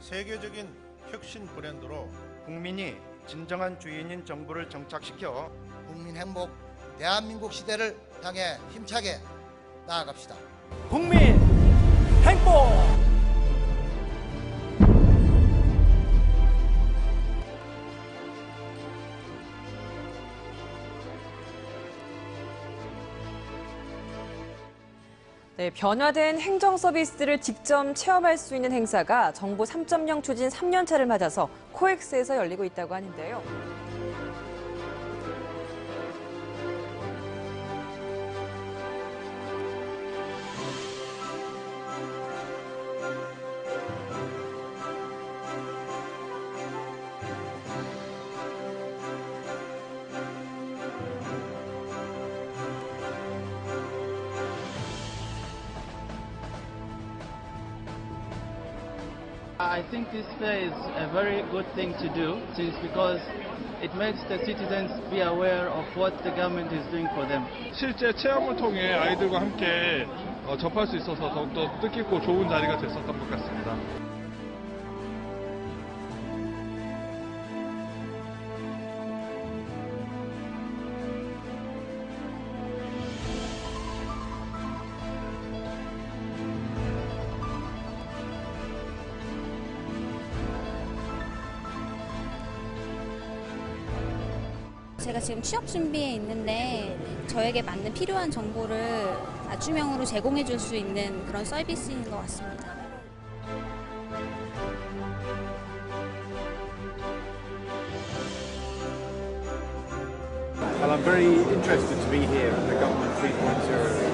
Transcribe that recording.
세계적인 혁신 브랜드로 국민이 진정한 주인인 정부를 정착시켜 국민 행복 대한민국 시대를 향해 힘차게 나아갑시다. 국민 네, 변화된 행정 서비스를 직접 체험할 수 있는 행사가 정부 3.0 추진 3년차를 맞아서 코엑스에서 열리고 있다고 하는데요. I think this fair is a very good thing to do since because it makes the citizens be aware of what the government is doing for them. 실제 체험을 통해 아이들과 함께 어, 접할 수 있어서 더욱더 뜻깊고 좋은 자리가 됐었던 것 같습니다. 제가 지금 취업 준비에 있는데 저에게 맞는 필요한 정보를 맞춤형으로 제공해 줄 수 있는 그런 서비스인 것 같습니다. Well, I'm very interested to be here at the Government 3.0 show.